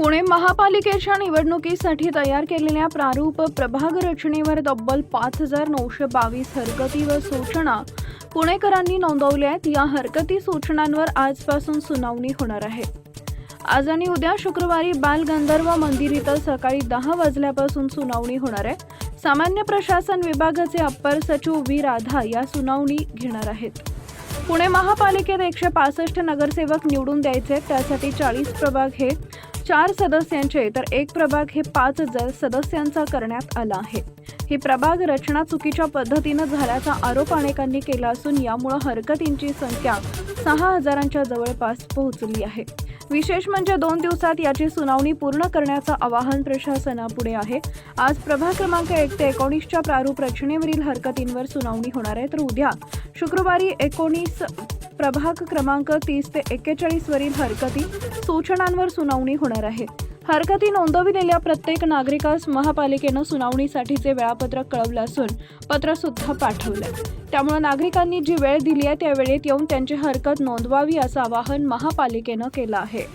पुणे महापालिकेच्या निवडणुकीसाठी तयार केलेल्या प्रारूप प्रभाग रचनेवर तब्बल पाच हजार नऊशे बावीस हरकती व सूचना पुणेकरांनी नोंदवल्या आहेत या हरकती सूचनांवर आजपासून सुनावणी होणार आहे. आज आणि उद्या शुक्रवारी बाल गंधर्व मंदिर इथं सकाळी दहा वाजल्यापासून सुनावणी होणार आहे. सामान्य प्रशासन विभागाचे अप्पर सचिव व्ही. राधा या सुनावणी घेणार आहेत. पुणे महापालिकेत एकशे पासष्ट नगरसेवक निवडून द्यायचे त्यासाठी चाळीस प्रभाग हे चार सदस्यांचे तर एक प्रभाग हे पाच ज- सदस्यांचा करण्यात आला आहे. ही प्रभाग रचना चुकीच्या पद्धतीनं झाल्याचा आरोप अनेकांनी केला असून यामुळे हरकतींची संख्या सहा हजारांच्या जवळपास पोहोचली आहे. विशेष म्हणजे दोन दिवसात याची सुनावणी पूर्ण करण्याचं आवाहन प्रशासनापुढे आहे. आज प्रभाग क्रमांक एक ते एकोणीसच्या प्रारूप रचनेवरील हरकतींवर सुनावणी होणार आहे तर उद्या शुक्रवारी एकोणीस प्रभाग क्रमांक तीस ते एक्केचाळीस वरील हरकती सूचनांवर सुनावणी होणार आहे. हरकती नोंदविलेल्या प्रत्येक नागरिकास महापालिकेनं सुनावणीसाठीचे वेळापत्रक कळवलं असून पत्र सुद्धा पाठवलंय. त्यामुळे नागरिकांनी जी वेळ दिली आहे त्या वेळेत येऊन त्यांची हरकत नोंदवावी असं आवाहन महापालिकेनं केलं आहे.